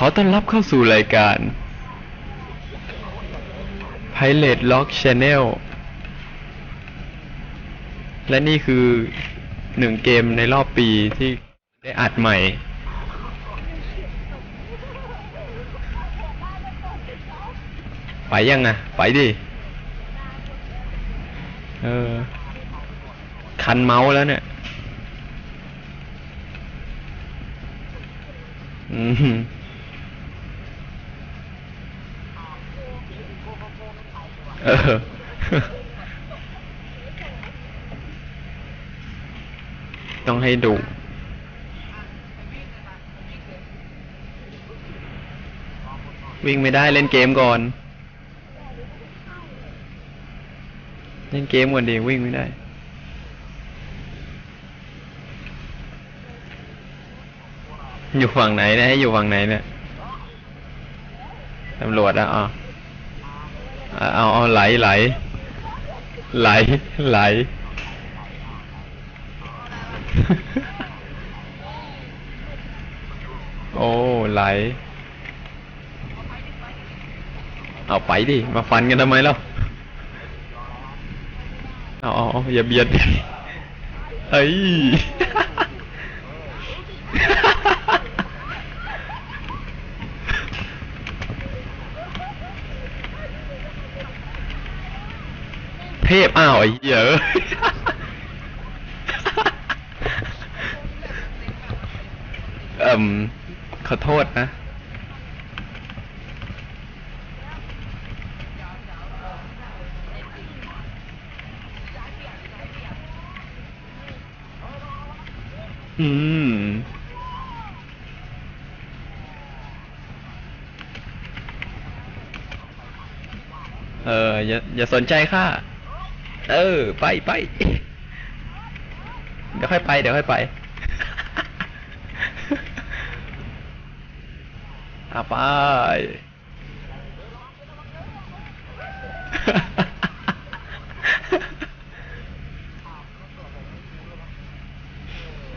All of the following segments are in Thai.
ขอต้อนรับเข้าสู่รายการ Pilot Log Channel และนี่คือหนึ่งเกมในรอบปีที่ได้อัดใหม่ ไปยังอะ ไปดิ เออ คันเมาส์แล้วเนี่ย อืม เออต้องให้ดูวิ่งไม่ได้เล่นเกมก่อน เล่นเกมก่อนดีวิ่งไม่ได้ อยู่ฝั่งไหนนะให้อยู่ฝั่งไหนเนี่ยตำรวจอะอ๋อ เอาเอาไหลไหล ไหลไหล โอ้ไหล เอาไปดิ มาฟันกันทำไมเล่าเอาเอาอย่าเบียดดิเอ้ย เทพอ้าวไอ้เหี้ยเอ้ยเอ่มขอโทษนะ อืม เอออย่าอย่าสนใจข้า เออ ไปไปเดี๋ยวค่อยไป เดี๋ยวค่อยไปอาไป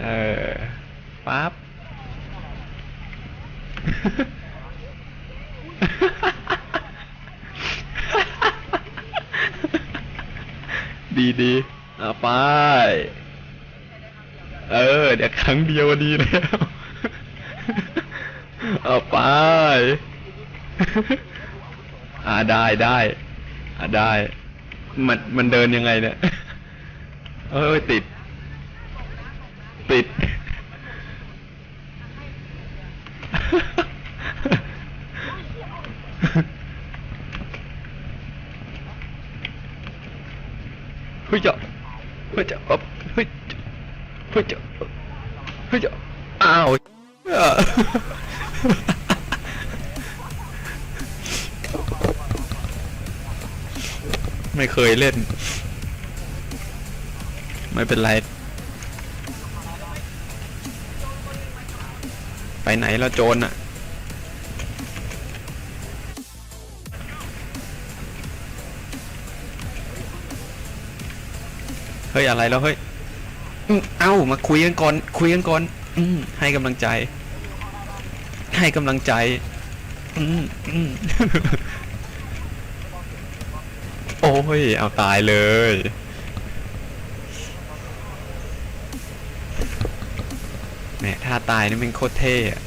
เออปั๊บ ดีดีเอาไป เออ เดี๋ยวครั้งเดียวดีแล้วเอาไป อ่าได้ได้อ่าได้ มันมันเดินยังไงเนี่ย เออติด ติด เฮ้ยเจ้าเฮ้ยเจ้าอ๊อบเฮ้ยเจ้าเฮ้ยเจ้าเฮ้ยเจ้าอ้าวไม่เคยเล่น ไม่เป็นไร ไปไหนแล้วโจรอะ เฮ้ยอะไรแล้วเฮ้ยอืมเอ้ามาคุยกันก่อนคุยกันก่อนอืมให้กำลังใจ ให้กำลังใจอืมอืมโอ้ยเอาตายเลยแหมถ้าตายนี่มันโคตรเท่อะ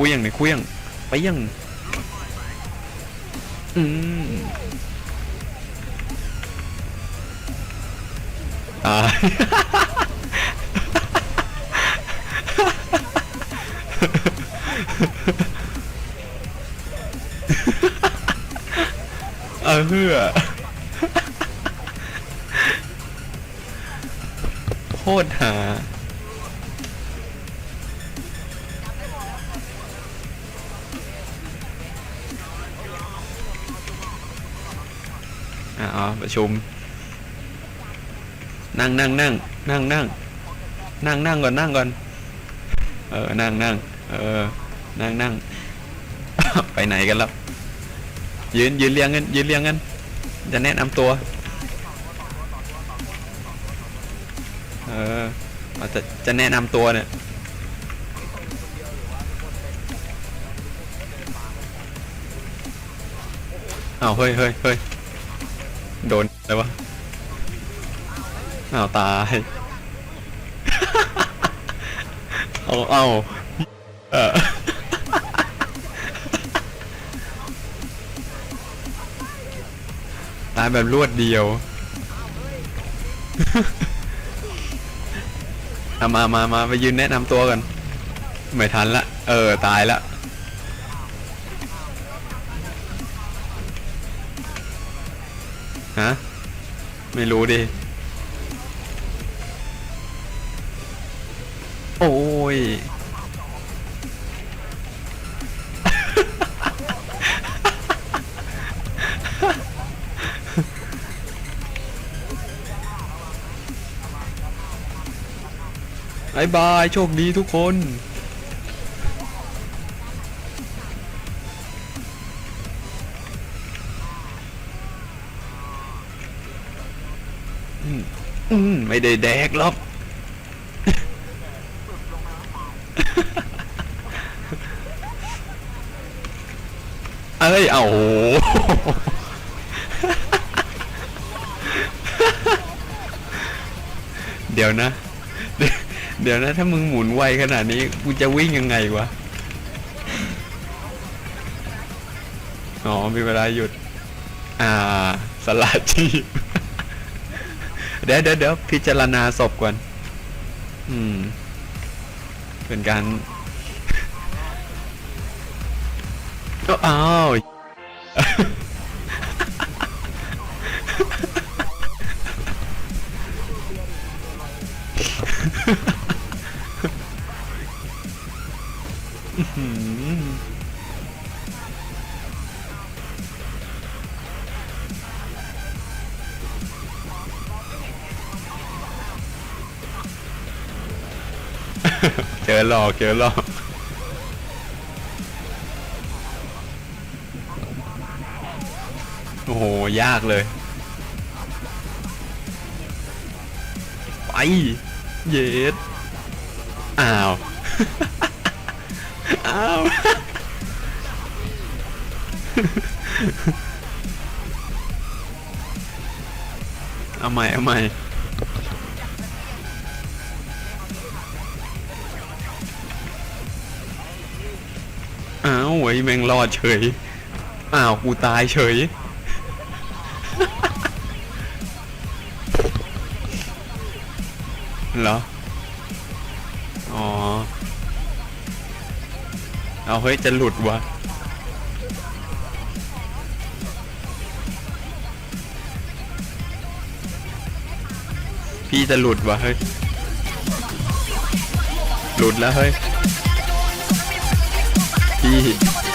คุยยังเนี่ยคุยยังไปยังอืมอ่า เออเฮือโคตรหา อ๋อประชุม นั่งนั่งนั่งนั่งนั่งนั่งนั่งก่อนนั่งก่อน เออ นั่งนั่งเออ นั่งนั่งไปไหนกันแล้วยืนยืนเรียงกันยืนเรียงกันจะแนะนำตัว เออจะจะแนะนำตัวเนี่ยเอาเฮ้ยเฮ้ยเฮ้ย โดนอะไรวะอ้าวตาย เอาเอาเออตายแบบรวดเดียว เอามามามาไปยืนแนะนำตัวกัน ไม่ทันละ เออ ตายละ ฮะ ไม่รู้ดิ โอ้ย บายบาย โชคดีทุกคน ไม่ได้แดกหรอก เอ้ยเอาโหเดี๋ยวนะ เดี๋ยวนะ ถ้ามึงหมุนไวขนาดนี้ กูจะวิ่งยังไงวะ อ๋อ มีเวลาหยุด อ่า สละชีพ เดี๋ยวเดี๋ยวเดี๋ยวพิจารณาศพก่อน อืม เป็นการก็อ้าวฮ่า เจอหลอกเจอหลอกโอ้โห ยากเลย ไป เย็ดอ้าว อ้าว เอาใหม่ เอาใหม่าวไอ้ยแม่งรอดเฉย อ้าวกูตายเฉย เหรอ อ๋อ เอาเฮ้ยจะหลุดวะพี่จะหลุดวะเฮ้ย หลุดแล้วเฮ้ย พี่